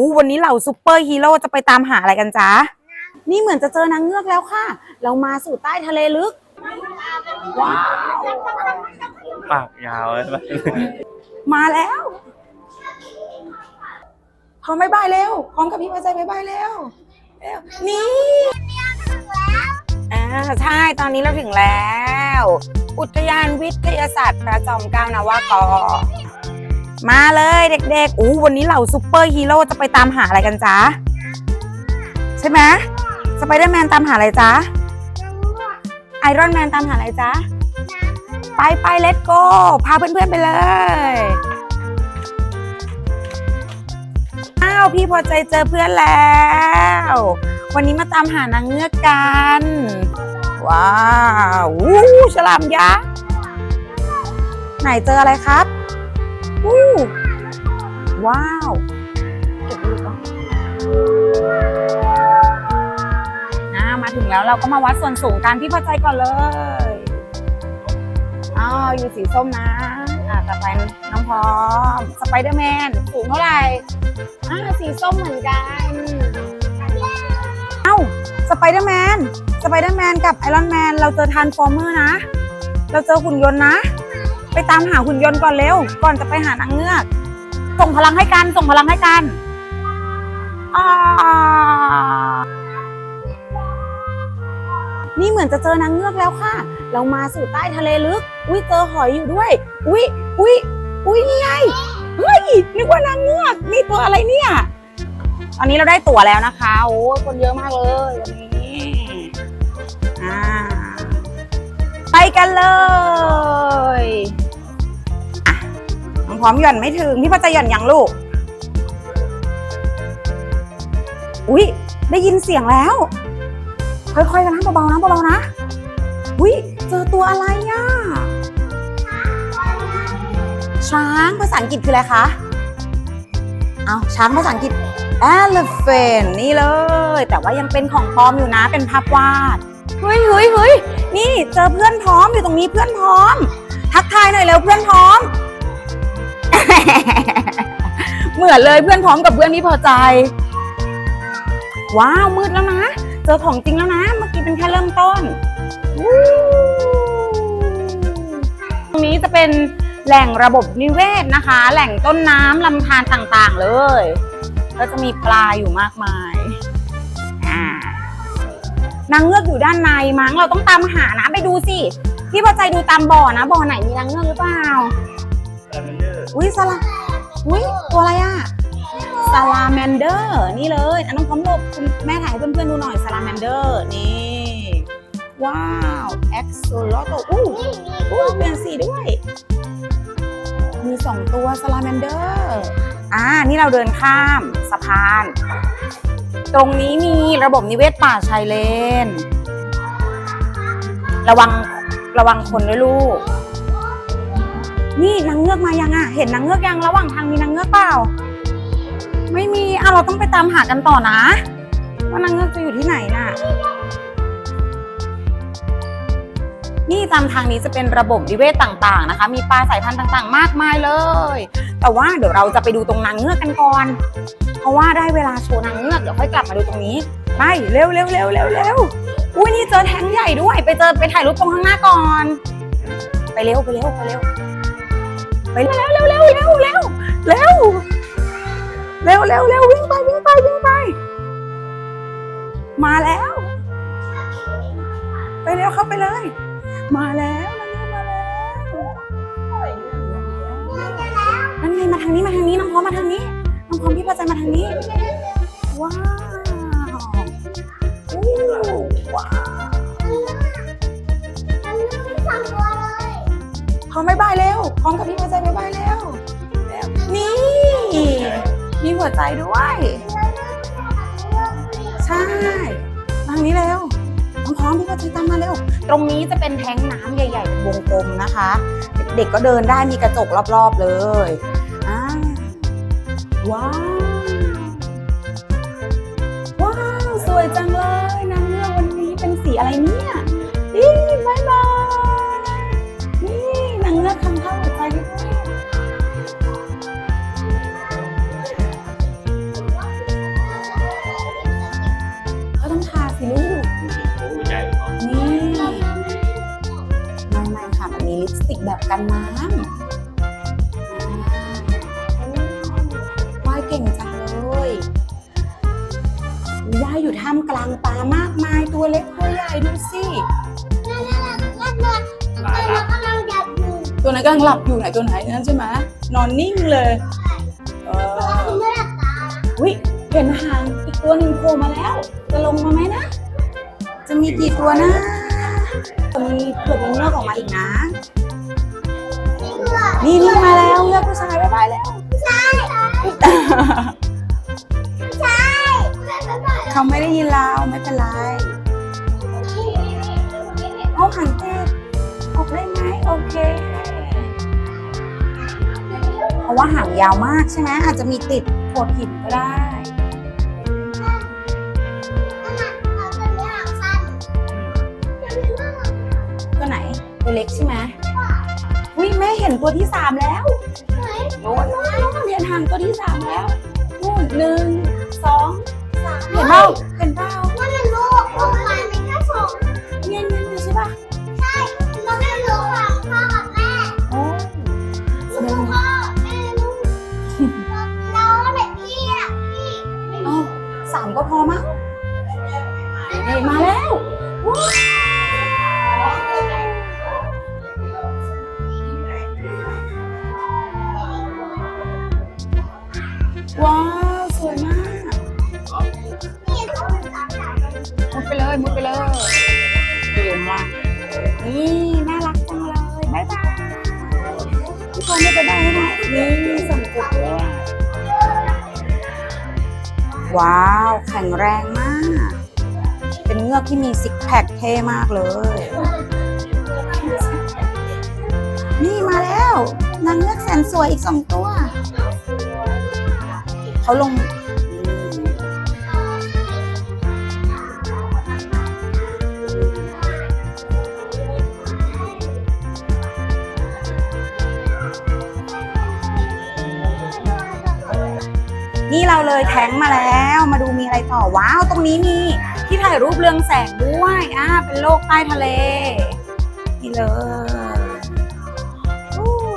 อู้วันนี้เหล่าซูเปอร์ฮีโร่จะไปตามหาอะไรกันจ๊ะ นี่เหมือนจะเจอนางเงือกแล้วค่ะ เรามาสู่ใต้ทะเลลึก ว้าว ปากยาวเลยมาแล้วพร้อมบายบายเร็วพร้อมกับพี่พอใจบายบายเร็วเร็วนี่อ่าใช่ตอนนี้เราถึงแล้ว อุทยานวิทยาศาสตร์พระจอมเกล้านวากอ มาเลยเด็กๆอู้วันนี้เหล่าซูเปอร์ฮีโร่จะไปตามหาอะไรกันจ๊ะ ใช่ไหมสไปเดอร์แมนตามหาอะไรจ๊ะ ไอรอนแมนตามหาอะไรจ๊ะ ไปไปเลตโก้พาเพื่อนๆไปเลย อ้าว พี่พอใจเจอเพื่อนแล้ว วันนี้มาตามหานางเงือกกัน ว้าววู้ฉลามยักษ์ไหนเจออะไรครับ วู้ว้าวเก็บดูก่อนอ่ามาถึงแล้วเราก็มาวัดส่วนสูงกันพี่พอใจก่อนเลยอ๋ออยู่สีส้มนะอ่าต่อไปน้องพร้อมสไปเดอร์แมนสูงเท่าไหร่อ่าสีส้มเหมือนกันเอ้าสไปเดอร์แมนสไปเดอร์แมนกับไอรอนแมนเราเจอทานฟอร์เมอร์นะ เราเจอหุ่นยนต์นะ ตามหาหุ่นยนต์ก่อนเร็ว ก่อนจะไปหานางเงือก ส่งพลังให้กัน ส่งพลังให้กันอนี่เหมือนจะเจอนางเงือกแล้วค่ะ เรามาสู่ใต้ทะเลลึก อุ้ยเจอหอยอยู่ด้วย อุ้ยอุ้ยอุ้ยนี่ไง เฮ้ย นึกว่านางเงือก นี่ตัวอะไรเนี่ยตอนนี้เราได้ตั๋วแล้วนะคะ โอ้ยคนเยอะมากเลยวันนี้อ่าไปกันเลย พร้อมหย่อนไม่ถึง พี่พอจะหย่อนยังลูก อุ้ยได้ยินเสียงแล้ว ค่อยๆกันนะเบาๆนะเบาๆนะ อุ้ยเจอตัวอะไรอะช้างภาษาอังกฤษคืออะไรคะเอาช้างภาษาอังกฤษ elephant นี่เลย แต่ว่ายังเป็นของปลอมอยู่นะ เป็นภาพวาด เฮ้ยเฮ้ยเฮ้ยนี่เจอเพื่อนพร้อมอยู่ตรงนี้เพื่อนพร้อม ทักทายหน่อยเร็วเพื่อนพร้อม เหมือนเลยเพื่อนพร้อมกับเพื่อนที่พอใจ ว้าวมืดแล้วนะ เจอของจริงแล้วนะ เมื่อกี้เป็นแค่เริ่มต้นวู้ตรงนี้จะเป็นแหล่งระบบนิเวศนะคะ แหล่งต้นน้ำลำธารต่างๆเลย ก็จะมีปลาอยู่มากมายอ่านางเงือกอยู่ด้านในมั้งเราต้องตามหานะไปดูสิพี่พอใจดูตามบ่อนะบ่อไหนมีนางเงือกหรือเปล่า อุ้ยสลาอุ้ยตัวอะไรอะซาลาแมนเดอร์นี่เลยอันน้องพร้อมหลบคุณแม่ถ่ายให้เพื่อนๆดูหน่อยซาลาแมนเดอร์นี่ ว้าวเอ็กซ์โซลโตอู้อู้เปลี่ยนสีด้วย มีสองตัวซาลาแมนเดอร์อ่านี่เราเดินข้ามสะพาน ตรงนี้มีระบบนิเวศป่าชายเลน ระวังระวังคนด้วยลูก นี่นางเงือกมายังอะ เห็นนางเงือกยังระหว่างทางมีนางเงือกเปล่า ไม่มีอะเราต้องไปตามหากันต่อนะ ว่านางเงือกจะอยู่ที่ไหนน่ะ นี่ตามทางนี้จะเป็นระบบนิเวศต่างๆนะคะ มีปลาสายพันธุ์ต่างๆ มากมายเลย แต่ว่าเดี๋ยวเราจะไปดูตรงนางเงือกกันก่อน เพราะว่าได้เวลาโชว์นางเงือกเดี๋ยวค่อยกลับมาดูตรงนี้ ไปเร็วเร็วเร็วเร็วเร็วอุ้ยนี่เจอแท้งใหญ่ด้วย ไปเจอไปถ่ายรูปตรงข้างหน้าก่อน ไปเร็วไปเร็วไปเร็ว ไปเร็วเร็วเร็วเร็วเร็วเร็วเร็วเร็วเร็ววิ่งไปวิ่งไปวิ่งไป มาแล้ว ไปเร็วเข้าไปเลย มาแล้วมาแล้วนั่นไงมาทางนี้มาทางนี้น้องพร้อมมาทางนี้น้องพร้อมพี่พอใจมาทางนี้ ว้าวอู้ว้าวพร้อมบายบายเร็วพร้อมกับพี่พอใใจด้วย ใช่มาทางนี้เร็วพร้อมพี่พอใจตามมาเร็ว ตรงนี้จะเป็นแท้งน้ำใหญ่ๆเป็นวงกลมนะคะ เด็กๆก็เดินได้มีกระจกรอบๆเลยว้าวว้าว สวยจังเลยนางเงือวันนี้เป็นสีอะไรเนี่ย กันน้ำอ่าว่ายเก่งจังเลยว่ายอยู่ท่ามกลางปลามากมายตัวเล็กตัวใหญ่ดูสิตัวนั้นกำลังหลับอยู่ไหนตัวไหนนั่นใช่ไหมนอนนิ่งเลยเออวิเห็นหางอีกตัวหนึ่งโผล่มาแล้ว จะลงมาไหมนะ จะมีกี่ตัวนะจะมีเผื่อมีเงือกออกมาอีกนะ นี่นี่มาแล้วเงือกผู้ชายบ๊ายบายแล้วเขาไม่ได้ยินเราไม่เป็นไรเอาหางเจ็บออกได้ไหมโอเค เพราะว่าหางยาวมากใช่ไหมอาจจะมีติดโขดหินก็ได้ตัวไหนตัวเล็กใช่ไหมอุ้ยแม่ เห็นตัวที่สามแล้วโน่นโน่นนี่นเห็นหางตัวที่สามแล้วนู่นหนึ่งสองสามเห็นเปล่าเห็นเปล่า นี่น่ารักจังเลยบ๊ายบายพี่พงไม่ไปได้ไหมนี่ส่งจุดด้วยว้าว แข็งแรงมาก เป็นเงือกที่มีซิกแพคเท่มากเลย นี่มาแล้วนางเงือกแสนสวยอีกสองตัว เขาลง นี่เราเลยแทงมาแล้วมาดูมีอะไรต่อว้าว ตรงนี้มีที่ถ่ายรูปเรืองแสงด้วยอ่าเป็นโลกใต้ทะเล นี่เลย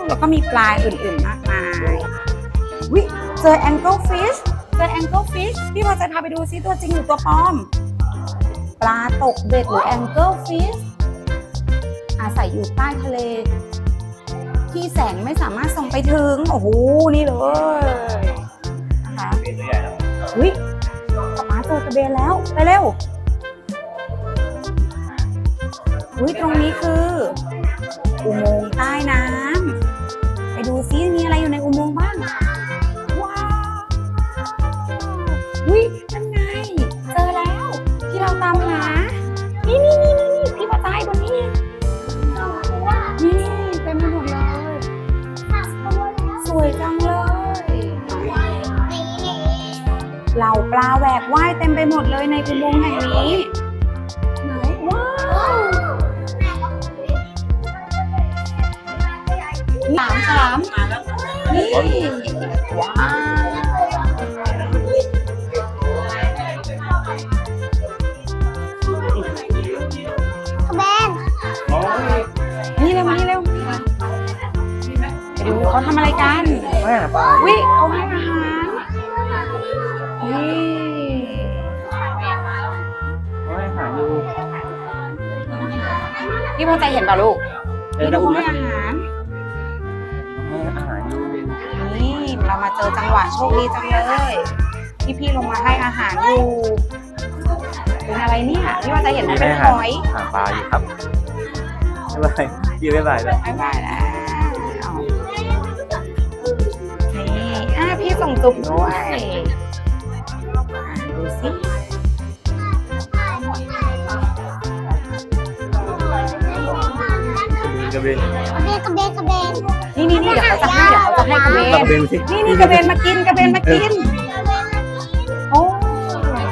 แล้วก็มีปลายอื่นๆมากมายวิเจอ angle fish เจอ angle fish พี่พอจะพาไปดูซิตัวจริงหรือตัวปลอม ปลาตกเบ็ดหรือ angle fish อาศัยอยู่ใต้ทะเล ที่แสงไม่สามารถส่องไปถึง โอ้โห นี่เลย อุ้ยป๊าป๊าเจอกระเบนแล้ว ไปเร็ว อุ้ยตรงนี้คือ อุโมงค์ใต้น้ำไปดูซิมีอะไรอยู่ในอุโมงค์บ้าง เหล่าปลาแหวกว่ายเต็มไปหมดเลยในอุโมงค์แห่งนี้ไหนว้าวสามสามนี่ว้าวนี่เร็วมานี่เร็วไปดูเขาทำอะไรกันวิเขาให้อาหาร โอ้ยหาอยู่พี่พอใจเห็นเปล่าลูกเดินพี่ตะดูอุ้มให้นะอาหารให้อาหารอยู่นี่เรามาเจอจังหวะโชคดีจังเลยที่พี่ลงมาให้อาหารอยู่เป็นอะไรเนี่ยพี่ว่าจะเห็นมันเป็นหอยหาปลาอยู่ครับบ๊ายบายพี่บ๊ายบายเลยบายบายแล้วนี่อะพี่ส่งจุ๊บด้วย กระเบนนี่นี่นี่เดี๋ยวเขาจะให้เดี๋ยวเขาจะให้กระเบกระนเบนสินี่นี่กระเบนมากินกระเบนมากินโอ้ย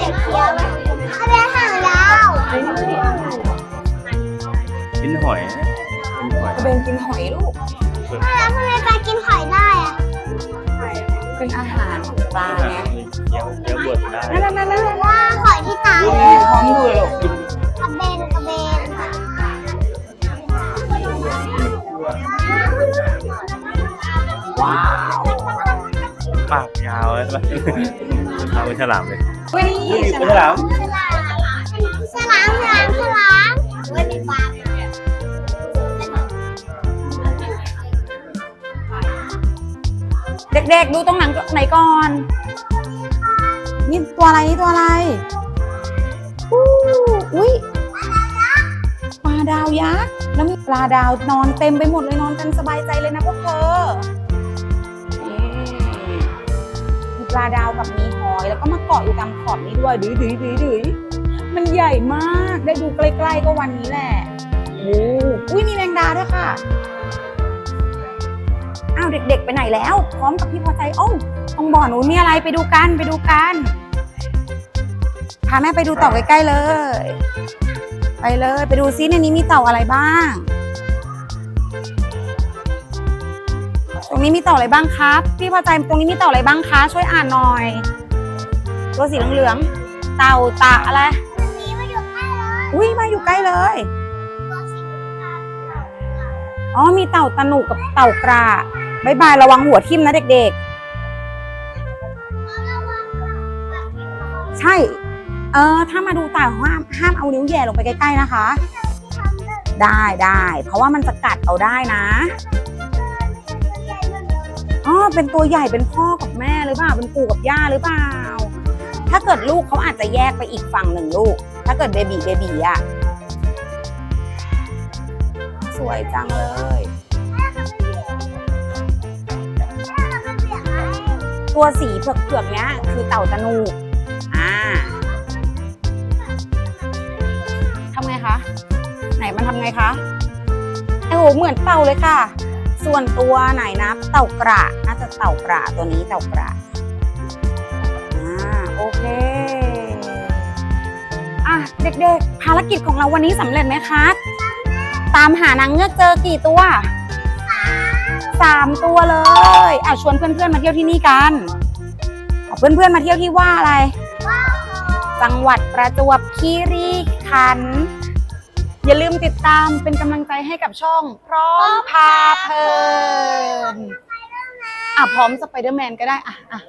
กินหอยนะกินหอยกระเบนกินหอยลูกเปิดก ไงเคี้ยวเคี้ยวบดได้นั่นนั่นนั่นนั่นว่าหอยที่ตายพร้อมดูเลยลูกกระเบนกระเบนว้าวปากยาวเลยเอาเป็นฉลามเลยเว้ยนี่เป็นฉลามฉลามฉลามฉลามไม่มีปลาเด็กๆ ดูตรงหนังไหนก่อน นี่ตัวอะไรนี่ตัวอะไรอู้อุ้ยปลาดาวยักษ์แล้วมีปลาดาวนอนเต็มไปหมดเลยนอนกันสบายใจเลยนะพวกเธอนี่มีปลาดาวกับมีหอย แล้วก็มาเกาะอยู่ตามขอบนี้ด้วยดื้อดื้อดื้อดื้อมันใหญ่มากได้ดูใกล้ๆก็วันนี้แหละโอ้อุ้ยมีแมงดาด้วยค่ะ อ้าวเด็ก ๆ ไปไหนแล้ว พร้อมกับพี่พอใจโอ้าตรงบ่อหนูมีอะไรไปดูกันไปดูกันพาแม่ไปดูเต่าใกล้ๆเลย ไปเลยไปดูซิในนี้มีเต่าอะไรบ้าง ตรงนี้มีเต่าอะไรบ้างครับ พี่พอใจตรงนี้มีเต่าอะไรบ้างคะช่วยอ่านหน่อย ตัวสีเหลืองๆเต่าตะอะไรนี้มาอยู่ใกล้เลยอุ้ยมาอยู่ใกล้เลยตัวสีน้ำตาลอ๋อมีเต่าตะหนุกับเต่ากระ บายบายระวังหัวทิ่มนะเด็กๆ ใช่ เออถ้ามาดูต่าห้ามห้ามเอานิ้วแย่ลงไปใกล้ๆนะคะ ได้ได้เพราะว่ามันจะกัดเอาได้นะอ๋อเป็นตัวใหญ่เป็นพ่อกับแม่หรือเปล่าเป็นปู่กับย่าหรือเปล่า ถ้าเกิดลูกเขาอาจจะแยกไปอีกฝั่งหนึ่งลูก ถ้าเกิดเบบีเบบีอะสวยจังเลย ตัวสีเผือกๆเนี้ยคือเต่าตะนูอ่าทำไงคะ ไหนมันทำไงคะโอ้โหเหมือนเต่าเลยค่ะ ส่วนตัวไหนนะ เต่ากระน่าจะเต่ากระตัวนี้เต่ากระอ่าโอเคอะเด็กๆ ภารกิจของเราวันนี้สำเร็จไหมคะ ตามหานางเงือกเจอกี่ตัว สามตัวเลยอะชวนเพื่อนๆมาเที่ยวที่นี่กันเอนเพื่อนๆมาเที่ยวที่ว่าอะไร จังหวัดประจวบคีรีขันธ์อย่าลืมติดตามเป็นกำลังใจให้กับช่อง พร้อมพาเพลินอะพร้อมสไปเดอร์แมนก็ได้อะอะ